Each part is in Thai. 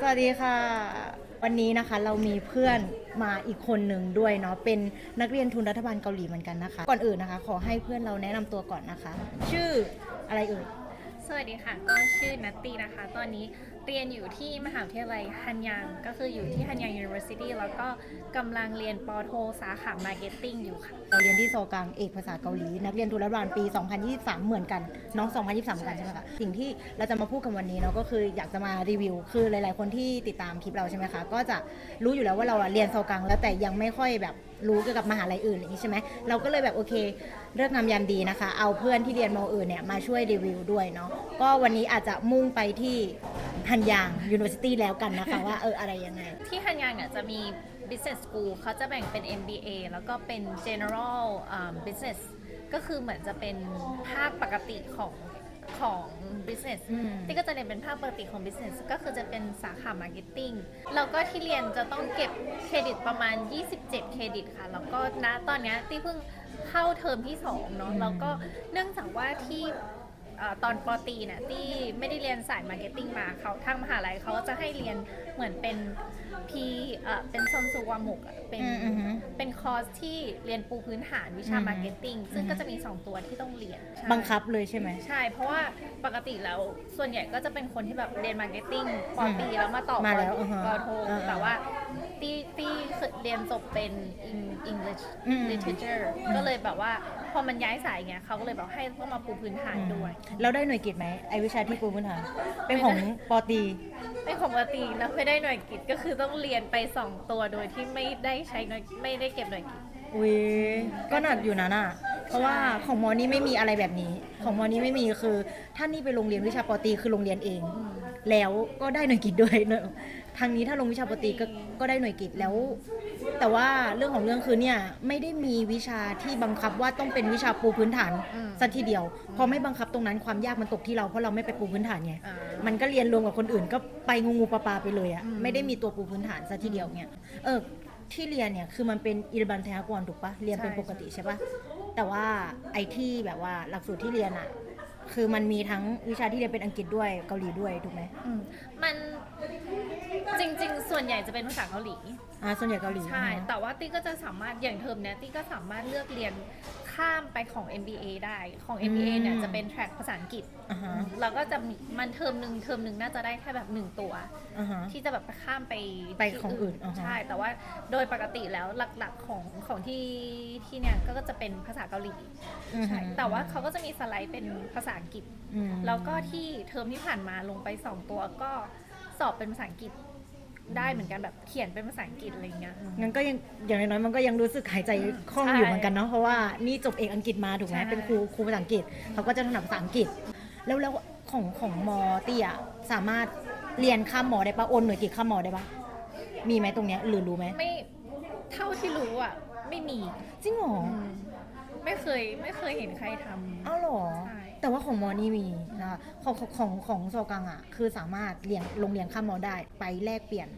สวัสดีค่ะ วันนี้นะคะเรามีเพื่อนมาอีกคนหนึ่งด้วยเนาะเป็นนักเรียนทุนรัฐบาลเกาหลีเหมือนกันนะคะ ก่อนอื่นนะคะ ขอให้เพื่อนเราแนะนำตัวก่อนนะคะ ชื่ออะไรเอ่ยสวัสดีค่ะ ก็ชื่อนัตตี้นะคะ ตอนนี้ เรียนอยู่ที่มหาวิทยาลัยฮันยัง ก็คืออยู่ที่ฮันยัง University แล้วก็กำลังเรียนปโทสาขา Marketing อยู่ค่ะ เราเรียนที่โซกังเอกภาษาเกาหลี นักเรียนทุนรัฐบาลปี 2023 เหมือนกัน น้อง 2023 เหมือนกันใช่ไหมคะ สิ่งที่เราจะมาพูดกันวันนี้เนาะก็คืออยากจะมารีวิว คือหลาย ๆ คนที่ติดตามคลิปเราใช่ไหมคะ ก็จะรู้อยู่แล้วว่าเราอะเรียนโซกัง แล้วแต่ยังไม่ค่อยแบบรู้เกี่ยวกับมหาลัยอื่นอย่างนี้ใช่ไหมเราก็เลยแบบโอเคเลือกงามยามดีนะคะ เอาเพื่อนที่เรียนมออื่นเนี่ยมาช่วยรีวิวด้วยเนาะ ก็วันนี้อาจจะมุ่งไปที่ ฮันยาง University แล้วกันนะคะว่าเอออะไรยังไง ที่ฮันยังเนี่ยจะมี Business School เขาจะแบ่งเป็น MBA แล้วก็เป็น General อ่า Business ก็คือเหมือนจะเป็นภาคปกติของของ business อืมที่ก็จะเรียนเป็นภาคปกติของ business ก็คือจะเป็นสาขา marketing แล้วก็ที่เรียนจะต้องเก็บเครดิตประมาณ 27 เครดิตค่ะ แล้วก็ณตอนเนี้ยที่เพิ่งเข้าเทอมที่ 2 เนาะอืมแล้วก็เนื่องจากว่าที่ เอ่อตอนปอตรีเนี่ยที่ไม่ได้เรียนสายมาร์เก็ตติ้งมาเขาทางมหาลัยเขาก็จะให้เรียน เหมือนเป็นพีเอ่อเป็นซอนซูวามุกอะเป็น อืมอือฮึเป็นคอร์สที่เรียนปูพื้นฐานวิชาอืม marketing ซึ่งก็จะมี 2 ตัวที่ต้องเรียนใช่บังคับเลยใช่ไหม ใช่ เพราะว่าปกติแล้วส่วนใหญ่ก็จะเป็นคนที่แบบเรียนมาร์เก็ตติ้งปอตรีแล้วมาต่อมาแล้วปออือฮะปอโทอ่าๆแต่ว่าที่ที่เรียนจบเป็น Eng- English อืม literature ก็เลยแบบว่าพอมันย้ายสายเงี้ยเขาก็เลยบอกให้ต้องมาปูพื้นฐานด้วยแล้วได้หน่วยกิตไหมไอวิชาที่ปูพื้นฐานเป็นของปอตรีไม่ของปอตรีแล้วไม่ได้หน่วยกิจก็คือต้องเรียนไป2ตัวโดยที่ไม่ได้ใช้หน่วยไม่ได้เก็บหน่วยกิจอุ้ยก็หนักอยู่นะน่ะ เพราะว่าของมอนี่ไม่มีอะไรแบบนี้ ของมอนี่ไม่มีคือถ้านี่ไปโรงเรียนวิชาปอตรีคือโรงเรียนเอง แล้วก็ได้หน่วยกิตด้วยเนอะทางนี้ถ้าลงวิชาปอตรีก็ก็ได้หน่วยกิตแล้ว แต่ว่าเรื่องของเรื่องคือเนี่ยไม่ได้มีวิชาที่บังคับว่าต้องเป็นวิชาปูพื้นฐานอืม สักทีเดียว พอไม่บังคับตรงนั้นความยากมันตกที่เราเพราะเราไม่ไปปูพื้นฐานไง อ่า มันก็เรียนรวมกับคนอื่นก็ไปงูงูปลาปลาไปเลยอะอืม ไม่ได้มีตัวปูพื้นฐานซะทีเดียวเนี่ยเออที่เรียนเนี่ยคือมันเป็นอิรบันเทฮากรถูกปะเรียนเป็นใช่ปกติใช่ปะแต่ว่าไอที่แบบว่าหลักสูตรที่เรียนอะคือมันมีทั้งวิชาที่เรียนเป็นอังกฤษด้วยเกาหลีด้วยถูกไหม อืมมัน จริง ๆ ส่วนใหญ่จะเป็นภาษาเกาหลี อ่าส่วนใหญ่เกาหลีใช่อ่าแต่ว่าตี้ก็จะสามารถอย่างเทอมเนี้ยตี้ก็สามารถเลือกเรียนข้ามไปของ MBA ได้ของ MBA เนี่ยอืมจะเป็นแทร็กภาษาอังกฤษ อ่าฮะเราก็จะมีมันเทอมหนึ่งเทอมหนึ่งน่าจะได้แค่แบบหนึ่งตัว อ่าฮะ ที่จะแบบไปข้ามไปไปที่ของอื่นอ่าฮะ ใช่ แต่ว่าโดยปกติแล้วหลักๆของของที่ที่เนี่ยก็จะเป็นภาษาเกาหลีอือฮึใช่แต่ว่าเขาก็จะมีสไลด์เป็นภาษาอังกฤษ อืมแล้วก็ที่เทอมที่ผ่านมาลงไป2ตัวก็สอบเป็นภาษาอังกฤษ ได้เหมือนกันแบบเขียนเป็นภาษาอังกฤษอะไรอย่างเงี้ยงั้นก็ยังอย่างน้อยๆมันก็ยังรู้สึกหายใจคล่องใช่อยู่เหมือนกันเนาะเพราะว่านี่จบเอกอังกฤษมาถูกไหมใช่ เป็นครูครูภาษาอังกฤษเขาก็จะถนัดภาษาอังกฤษ แล้วแล้วของของมอเตี้ยสามารถเรียนข้ามมอได้ปะโอนหน่วยกิจข้ามมอได้ปะมีไหมตรงเนี้ยหรือรู้ไหมไม่เท่าที่รู้อะ ไม่มีจริงเหรออืมไม่เคยไม่เคยเห็นใครทำอ้าวเหรอ ใช่ แต่ว่าของมอนี่มีนะคะของของของของโซกังอะคือสามารถเรียนโรงเรียนข้ามมอได้ไปแลกเปลี่ยน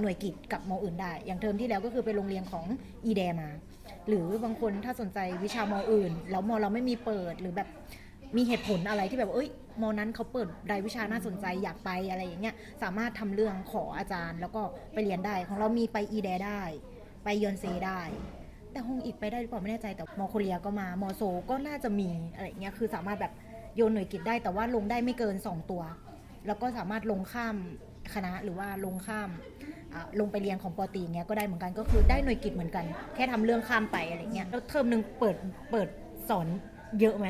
หน่วยกิจกับมออื่นได้ อย่างเทอมที่แล้วก็คือไปโรงเรียนของอีแดมา หรือบางคนถ้าสนใจวิชามออื่น แล้วมอเราไม่มีเปิดหรือแบบมีเหตุผลอะไรที่แบบเอ้ยมอนั้นเขาเปิดรายวิชาน่าสนใจอยากไปอะไรอย่างเงี้ยสามารถทำเรื่องขออาจารย์ แล้วก็ไปเรียนได้ของเรามีไปอีแดได้ ไปยอนเซได้ แต่ห้องอีกไปได้หรือเปล่าไม่แน่ใจแต่มอโคเรียก็มามอโซก็น่าจะมีอะไรเงี้ยคือสามารถแบบ โยนหน่วยกิจได้แต่ว่าลงได้ไม่เกิน 2 ตัว แล้วก็สามารถลงข้ามคณะหรือว่าลงข้ามอ่าลงไปเรียนของปอตรีเงี้ยก็ได้เหมือนกันก็คือได้หน่วยกิจเหมือนกัน แค่ทำเรื่องข้ามไปอะไรเงี้ยแล้วเทอมหนึ่งเปิดเปิดสอนเยอะไหม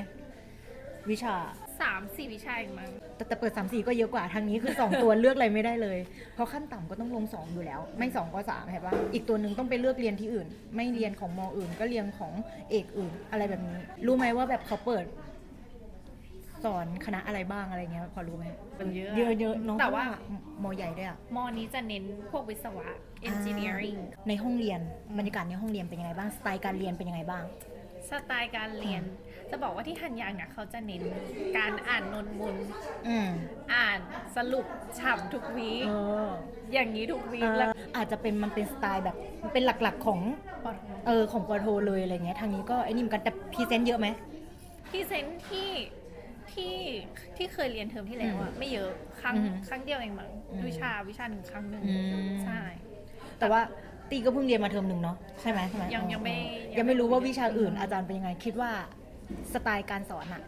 วิชาสามสี่วิชาเองมั้งแต่แต่เปิด3ามสี่ก็เยอะกว่าทางนี้คือ2ตัวเลือกอะไรไม่ได้เลย เพราะขั้นต่ำก็ต้องลง2อยู่แล้ว ไม่2ก็3เห็นปะอีกตัวหนึ่งต้องไปเลือกเรียนที่อื่น ไม่เรียนของมออื่น ก็เรียนของเอกอื่น อะไรแบบนี้ รู้ไหมว่าแบบเขาเปิด สอนคณะอะไรบ้างอะไรเงี้ยพอรู้ไหมมันเยอะเยอะเยอะน้องแต่ว่ามอใหญ่ด้วยอะมอนี้จะเน้นพวกวิศวะ engineering ในห้องเรียนบรรยากาศในห้องเรียนเป็นยังไงบ้างสไตล์การเรียนเป็นยังไงบ้าง สไตล์การเรียน จะบอกว่าที่ฮันยังเนี่ยเขาจะเน้นการอ่านนนบุญอืมอ่านสรุปฉ่ำทุกวีคเอออย่างนี้ทุกวีเอคอแล้วอาจจะเป็นมันเป็นสไตล์แบบมันเป็นหลักๆของปอโทเออของปอโทเลยอะไรเงี้ยทางนี้ก็ไอ้นี่เหมือนกันแต่พรีเซนต์เยอะไหมพรีเซนต์ที่ ที่ที่เคยเรียนเทอมที่แล้วอะไม่เยอะครั้งอือหือครั้งเดียวเองมั้งอืมวิชาวิชาหนึ่งครั้งหนึ่งอืม ใช่ แต่ว่าตีก็เพิ่งเรียนมาเทอมหนึ่งเนาะใช่ไหมใช่ไหมยังยังไม่ยังไม่รู้ว่าวิชาอื่นอาจารย์เป็นยังไง คิดว่าสไตล์การสอนอะ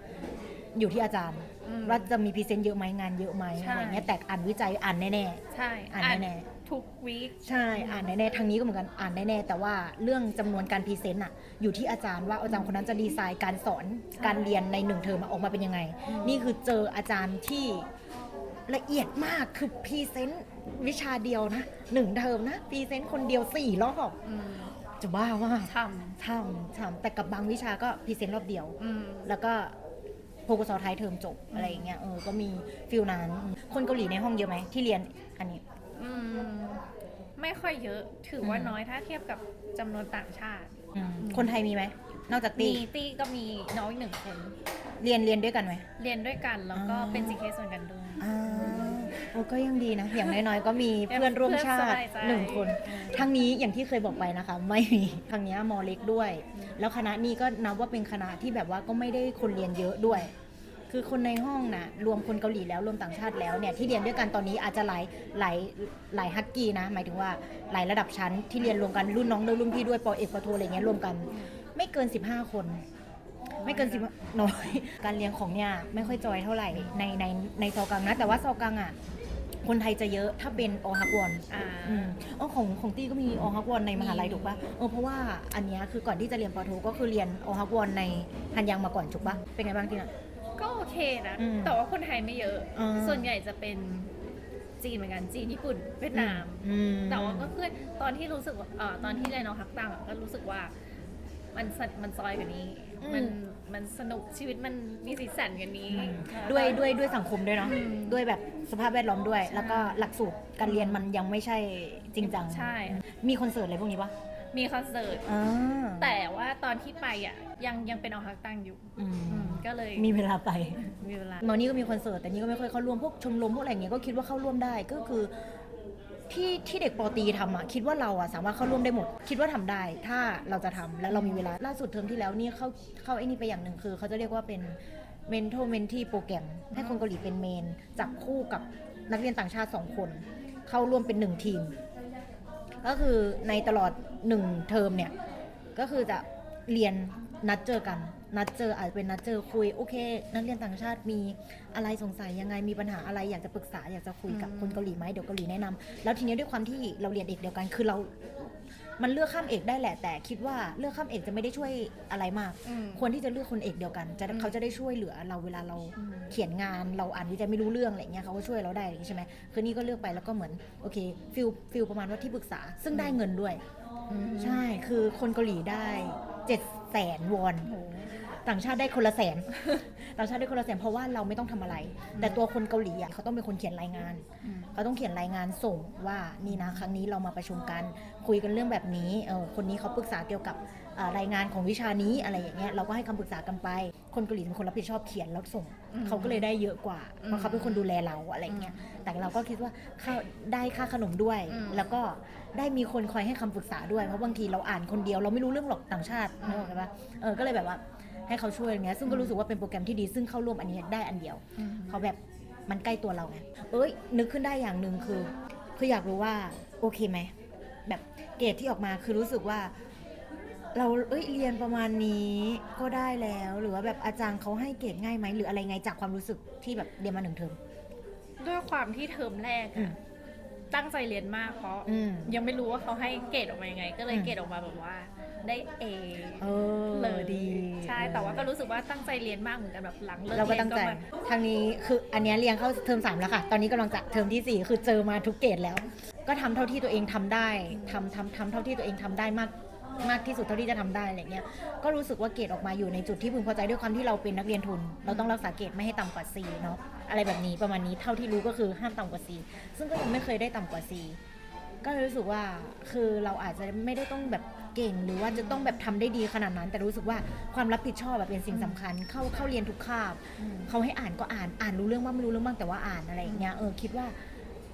อยู่ที่อาจารย์ อืมว่าจะมีพรีเซนต์เยอะไหมงานเยอะไหมใช่ อะไรเงี้ยแต่อ่านวิจัยอ่านแน่ ใช่อ่านแน่ ทุกวีคๆใช่อ่านแน่ๆทางนี้ก็เหมือนกันอ่านแน่ๆแต่ว่าเรื่องจำนวนการพรีเซนต์อะอยู่ที่อาจารย์ว่าอาจารย์คนนั้นจะดีไซน์การสอนการเรียนในหนึ่งเทอมอะออกมาเป็นยังไง นี่คือเจออาจารย์ที่ละเอียดมากคือพรีเซนต์วิชาเดียวนะหนึ่งเทอมนะพรีเซนต์คนเดียวสี่รอบอืมจะบ้ามากททำทำแต่กับบางวิชาก็พรีเซนต์รอบเดียวำอืม แล้วก็โปรกสอท้ายเทอมจบอะไรอย่างเงี้ยเออก็มีฟิลนั้น คนเกาหลีในห้องเยอะไหมที่เรียนอันนี้ อืมไม่ค่อยเยอะถือว่าอืมน้อยถ้าเทียบกับจำนวนต่างชาติ อืมคนไทยมีไหม นอกจากตีมีตี้ก็มีน้องอีกหนึ่งคน เรียนเรียนด้วยกันไหม เรียนด้วยกันแล้วก็อ๋อ เป็นจีเคส่วนกันด้วย อ่าโอ้ก็ยังดีนะ อย่างน้อยๆ ก็มีเพื่อนร่วมชาเพื่อนสติบายใจหนึ่งคนอืมทั้งนี้อย่างที่เคยบอกไปนะคะ ไม่มีทางเนี้ยมอเล็กด้วย แล้วคณะนี้ก็นับว่าเป็นคณะที่แบบว่าก็ไม่ได้คนเรียนเยอะด้วย คือคนในห้องนะรวมคนเกาหลีแล้วรวมต่างชาติแล้วเนี่ยที่เรียนด้วยกันตอนนี้อาจจะหลายหลายหลายฮักกี้นะหมายถึงว่าหลายระดับชั้นที่เรียนรวมกันรุ่นน้องด้วยรุ่นพี่ด้วยปอเอกปอโทอะไรเงี้ยรวมกัน ไม่เกิน 15 คน ไม่เกินสิบน้อย การเรียนของเนี่ยไม่ค่อยจอยเท่าไหร่ในในในซอกังนะ แต่ว่าซอกังอะคนไทยจะเยอะถ้าเป็นอฮักวอนอ่าอืมอ๋อของของตี้ก็มีอฮักวอนในมหาลัยถูกปะเออเพราะว่าอันเนี้ยคือก่อนที่จะเรียนปอโทก็คือเรียนอฮักวอนในฮันยังมาก่อนถูกปะเป็นไงบ้างที่น่ะ ก็โอเคนะ อืมแต่ว่าคนไทยไม่เยอะ อ่า ส่วนใหญ่จะเป็นจีนเหมือนกัน จีน ญี่ปุ่น เวียดนาม อืม แต่ว่าก็คือตอนที่รู้สึกว่าเอ่อตอนที่เรียนน้องฮักตังอะก็รู้สึกว่า มันสนมันซอยกว่านี้มันมันสนุกชีวิตมันมีสีสันกว่านี้อืมด้วยด้วยด้วยสังคมด้วยเนาะอืมด้วยแบบสภาพแวดล้อมด้วยใช่แล้วก็หลักสูตรการเรียนมันยังไม่ใช่จริงจังใช่ มีคอนเสิร์ตอะไรพวกนี้ปะ มีคอนเสิร์ตอ่าแต่ว่าตอนที่ไปอะยังยังเป็นน้องฮักตังอยู่อืมอืมก็เลยมีเวลาไปมีเวลามอนี่ก็มีคอนเสิร์ตแต่นี่ก็ไม่ค่อยเข้าร่วมพวกชมรมพวกอะไรอย่างเงี้ยก็คิดว่าเข้าร่วมได้ก็คือที่ที่เด็กปอตรีทำอะคิดว่าเราอะสามารถเข้าร่วมได้หมด คิดว่าทำได้ถ้าเราจะทำและเรามีเวลาล่าสุดเทอมที่แล้วนี่เข้าเข้าไอ้นี่ไปอย่างหนึ่งคือ เขาจะเรียกว่าเป็น mentor mentee โปรแกรมให้คนเกาหลีเป็นเมนจับคู่กับนักเรียนต่างชาติสองคน เข้าร่วมเป็นหนึ่งทีม ก็คือในตลอดหนึ่งเทอมเนี่ย ก็คือจะเรียนนัดเจอกัน นัดเจออาจจะเป็นนัดเจอคุยโอเค นักเรียนต่างชาติมีอะไรสงสัยยังไงมีปัญหาอะไรอยากจะปรึกษาอยากจะคุยกับคนเกาหลีไหมเดี๋ยวเกาหลีแนะนำแล้วทีนี้ด้วยความที่เราเรียนเอกเดียวกันคือเรา มันเลือกข้ามเอกได้แหละ แต่คิดว่าเลือกข้ามเอกจะไม่ได้ช่วยอะไรมาก อืม ควรที่จะเลือกคนเอกเดียวกันจะอืมเขาจะได้ช่วยเหลือเราเวลาเราอืม เขียนงานเราอ่านวิจัยไม่รู้เรื่องอะไรเงี้ยเขาก็ช่วยเราได้อย่างงี้ใช่ไหมคือนี่ก็เลือกไปแล้วก็เหมือนโอเคฟิลฟิลประมาณว่าที่ปรึกษา ซึ่งได้เงินด้วยอืมใช่คือคนเกาหลีได้เจ็ดแสนวอน โอ้โห ต่างชาติได้คนละแสน ต่างชาติได้คนละแสนเพราะว่าเราไม่ต้องทำอะไร แต่ตัวคนเกาหลีอะเขาต้องเป็นคนเขียนรายงานอืมเขาต้องเขียนรายงานส่งว่านี่นะครั้งนี้เรามาประชุมกันคุยกันเรื่องแบบนี้เออคนนี้เขาปรึกษาเกี่ยวกับเอ่อรายงานของวิชานี้อะไรอย่างเงี้ยเราก็ให้คำปรึกษากันไป คนเกาหลีเป็นคนรับผิดชอบเขียนแล้วส่งอืมเขาก็เลยได้เยอะกว่าอืมเพราะเขาเป็นคนดูแลเราอะไรเงี้ยแต่เราก็คิดว่าค่าได้ค่าขนมด้วยอืมแล้วก็ได้มีคนคอยให้คำปรึกษาด้วยเพราะบางทีเราอ่านคนเดียวเราไม่รู้เรื่องหรอกต่างชาติอืมนึกออกไหมปะเออก็เลยแบบว่า ให้เขาช่วยอย่างเงี้ยซึ่งก็รู้สึกว่าเป็นโปรแกรมที่ดี ซึ่งเข้าร่วมอันนี้ได้อันเดียวอืมเขาแบบมันใกล้ตัวเราไงเอ้ย นึกขึ้นได้อย่างหนึ่งคือ คืออยากรู้ว่าโอเคไหมแบบเกรดที่ออกมาคือรู้สึกว่า เราเอ้ยเรียนประมาณนี้ก็ได้แล้ว หรือว่าแบบอาจารย์เขาให้เกรดง่ายไหมหรืออะไรไงจากความรู้สึกที่แบบเรียนมาหนึ่งเทอมด้วยความที่เทอมแรกอือะมตั้งใจเรียนมากเพราะอืมยังไม่รู้ว่าเขาให้เกรดออกมายังไง ก็เลยอืมเกรดออกมาแบบว่า ได้เอเออเลยดีใช่แต่ว่าก็รู้สึกว่าตั้งใจเรียนมากเหมือนกันแบบหลังเลิกเราก็เรียตั้นงใจมาทางนี้คืออันเนี้ยเรียนเข้าเทอมสามแล้วค่ะ ตอนนี้กำลังจะเทอมที่สี่คือเจอมาทุกเกรดแล้ว ก็ทำเท่าที่ตัวเองทำได้ทำทำทำเท่าที่ตัวเองทำได้มากมากที่สุดเท่าที่จะทำได้อะไรเงี้ย ก็รู้สึกว่าเกรดออกมาอยู่ในจุดที่พึงพอใจด้วยความที่เราเป็นนักเรียนทุน เราต้องรักษาเกรดไม่ให้ต่ำกว่า C เนาะอะไรแบบนี้ประมาณนี้เท่าที่รู้ก็คือห้ามต่ำกว่า C ซึ่งก็ยังไม่เคยได้ต่ำกว่า C ก็เลยรู้สึกว่าคือเราอาจจะไม่ได้ต้องแบบเก่ง หรือว่าจะต้องแบบทำได้ดีขนาดนั้น แต่รู้สึกว่าความรับผิดชอบแบบเป็นสิ่งสำคัญ เข้าเข้าเรียนทุกคาบอืมเขาให้อ่านก็อ่านอ่านรู้เรื่องบ้างไม่รู้เรื่องบ้างแต่ว่าอ่านอะไรอย่างเงี้ยเออคิดว่า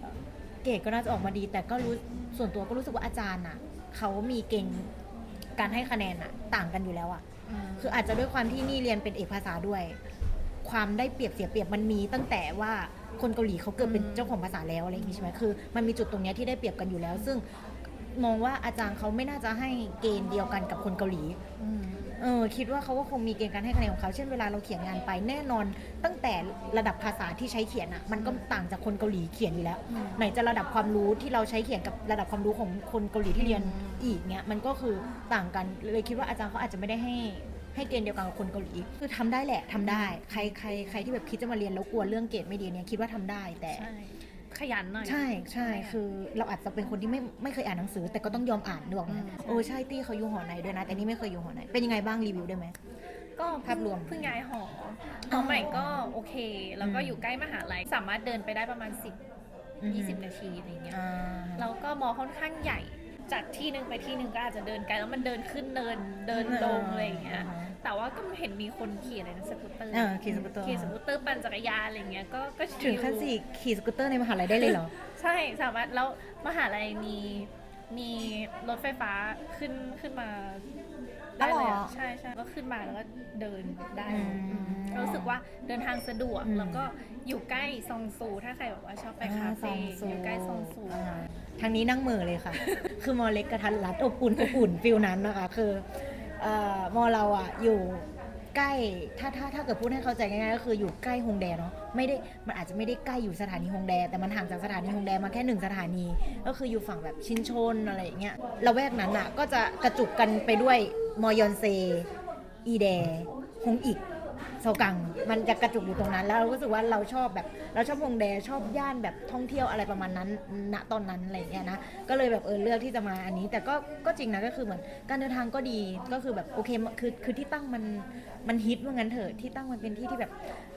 เอ่อเกรดก็น่าจะออกมาดี แต่ก็รู้ส่วนตัวก็รู้สึกว่าอาจารย์อะเขามีเก่งการให้คะแนนอะ ต่างกันอยู่แล้วอะอืมคืออาจจะด้วยความที่นี่เรียนเป็นเอกภาษาด้วย ความได้เปรียบเสียเปรียบมันมีตั้งแต่ว่า คนเกาหลีเขาเกิดเป็นอืมเจ้าของภาษาแล้วอะไรอย่างงี้ใช่ไหมคือมันมีจุดตรงเนี้ยที่ได้เปรียบกันอยู่แล้ว ซึ่งมองว่าอาจารย์เขาไม่น่าจะให้เกณฑ์เดียวกันกับคนเกาหลีอืมเออคิดว่าเขาก็คงมีเกณฑ์การให้คะแนนของเขาเช่นเวลาเราเขียนงานไปแน่นอน ตั้งแต่ระดับภาษาที่ใช้เขียนอะ มันก็ต่างจากคนเกาหลีเขียนอยู่แล้วอืมไหนจะระดับความรู้ที่เราใช้เขียนกับระดับความรู้ของคนเกาหลีที่เรียนอืมอีกเนี่ยมันก็คือต่างกันเลยคิดว่าอาจารย์เขาอาจจะไม่ได้ให้ ให้เกณฑ์เดียวกันกับคนเกาหลีคือทำได้แหละทำได้ ใครใครใครที่แบบคิดจะมาเรียนแล้วกลัวเรื่องเกรดไม่ดีเนี่ยคิดว่าทำได้แต่ใช่ขยันหน่อยใช่ใช่คือเราอาจจะเป็นคนที่ไม่ไม่เคยอ่านหนังสือ แต่ก็ต้องยอมอ่านด้วยอืนะมโอ้ใช่ตี้เขาอยู่หอไหนด้วยนะแต่นี่ไม่เคยอยู่หอไหนเป็นยังไงบ้างรีวิวได้ไหมก็ภาพรวมเพิ่งย้ายหอหอใหม่ก็โอเค แล้วก็อยู่ใกล้มหาลัยสามารถเดินไปได้ประมาณ 10 20 นาทีอะไรเงี้ยอ่าแล้วก็มอค่อนข้างใหญ่จากที่หนึ่งไปที่หนึ่งก็อาจจะเดินไกลแล้วมันเดินขึ้นเนินเดินลงอะไรอย่างเงี้ย แต่ว่าก็เห็นมีคนขี่อะไรนะสกูตเตอร์เออขี่สกูตเตอร์ ขี่สกูตเตอร์ปั่นจักรยานอะไรเงี้ยก็ก็ชิล ถึงขั้นสี่ขี่สกูตเตอร์ในมหาลัยได้เลยเหรอ ใช่สามารถแล้วมหาลัยมีมีรถไฟฟ้าขึ้นขึ้นมาได้เลยอ๋อเหรออะใช่ใช่ก็ขึ้นมาแล้วก็เดินได้อืมอืมก็รู้สึกว่าเดินทางสะดวกอืม แล้วก็อยู่ใกล้ซองซู ถ้าใครแบบว่าชอบไปคาเฟ่อยู่ใกล้ซองซูอ่าทางนี้นั่งเหมือเลยค่ะ คือมอเล็กกระทันรัดอบอุ่นอบอุ่นฟิลนั้นนะคะ คือ เอ่อมอเราอะอยู่ใกล้ถ้าถ้าถ้าเกิดพูดให้เข้าใจง่ายๆก็คืออยู่ใกล้ฮงแดเนาะไม่ได้มันอาจจะไม่ได้ใกล้อยู่สถานีฮงแด แต่มันห่างจากสถานีฮงแดมาแค่หนึ่งสถานี ก็คืออยู่ฝั่งแบบชินชนอะไรอย่างเงี้ยละแวกนั้นอะก็จะกระจุกกันไปด้วยมอยอนเซ อีแดฮงอีก โซกัง มันจะกระจุกอยู่ตรงนั้น แล้วเรารู้สึกว่าเราชอบแบบ เราชอบฮงแดชอบย่านแบบท่องเที่ยวอะไรประมาณนั้นณตอนนั้นอะไรอย่างเงี้ยนะก็เลยแบบเออเลือกที่จะมาอันนี้ แต่ก็ก็จริงนะก็คือเหมือนการเดินทางก็ดีก็คือแบบโอเคคือคือที่ตั้งมันมันฮิตว่างั้นเถอะที่ตั้งมันเป็นที่ที่แบบ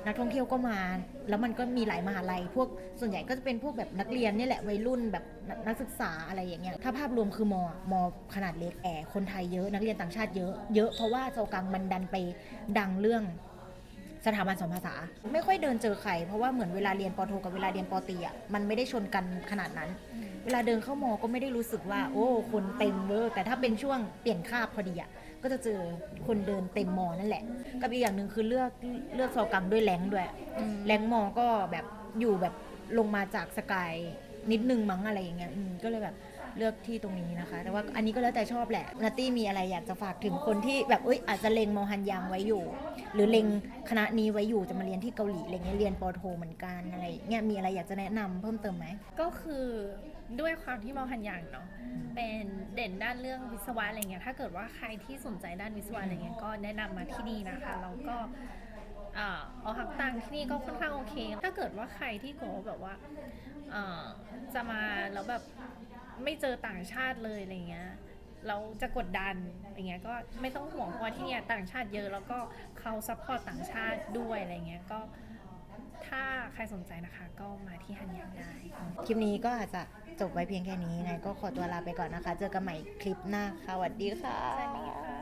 นักท่องเที่ยวก็มา แล้วมันก็มีหลายมหาลัยพวกส่วนใหญ่ก็จะเป็นพวกแบบนักเรียนนี่แหละวัยรุ่นแบบนักนักศึกษาอะไรอย่างเงี้ยถ้าภาพรวมคือมอมอขนาดเล็กแอคนไทยเยอะนักเรียนต่างชาติเยอะเยอะเพราะว่าโซกังมันดันไปดังเรื่อง สถาบันสอนภาษา ไม่ค่อยเดินเจอใครเพราะว่าเหมือนเวลาเรียนปอโทกับเวลาเรียนปอตรีอะมันไม่ได้ชนกันขนาดนั้น เวลาเดินเข้ามอก็ไม่ได้รู้สึกว่า โอ้ คนเต็มเวอร์แต่ถ้าเป็นช่วงเปลี่ยนคาบพอดีอะก็จะเจอคนเดินเต็มมอนั่นแหละ กับอีกอย่างหนึ่งคือเลือกเลือกซอกังด้วยแรงด้วยอืมแรงมอก็แบบอยู่แบบลงมาจากสกายนิดนึงมั้งอะไรอย่างเงี้ยอืมก็เลยแบบ เลือกที่ตรงนี้นะคะ แต่ว่าอันนี้ก็แล้วแต่ชอบแหละนัตตี้มีอะไรอยากจะฝากถึงคนที่แบบเอ้ยอาจจะเลงมอฮันยังไว้อยู่ หรือเลงคณะนี้ไว้อยู่จะมาเรียนที่เกาหลีอะไรเงี้ยเรียนปอโทเหมือนกันอะไรเงี้ยมีอะไรอยากจะแนะนำเพิ่มเติมไหมก็คือด้วยความที่มอฮันยังเนาะเป็นเด่นด้านเรื่องวิศวะอะไรเงี้ยถ้าเกิดว่าใครที่สนใจด้านวิศวะอะไรเงี้ยก็แนะนำมาที่นี่นะคะแล้วก็อ่าเอาหักตังที่นี่ก็ค่อนข้างโอเค ถ้าเกิดว่าใครที่กแบบว่าจะมาแล้วแบบ ไม่เจอต่างชาติเลยอะไรเงี้ยเราจะกดดันอะไรเงี้ยก็ไม่ต้องห่วงเพราะว่าที่เนี่ยต่างชาติเยอะแล้วก็เขาซัพพอร์ตต่างชาติด้วยอะไรเงี้ยก็ถ้าใครสนใจนะคะก็มาที่ฮันยังได้ คลิปนี้ก็อาจจะจบไว้เพียงแค่นี้ไงก็ขอตัวลาไปก่อนนะคะ เจอกันใหม่คลิปหน้าค่ะสวัสดีค่ะสวัสดีค่ะ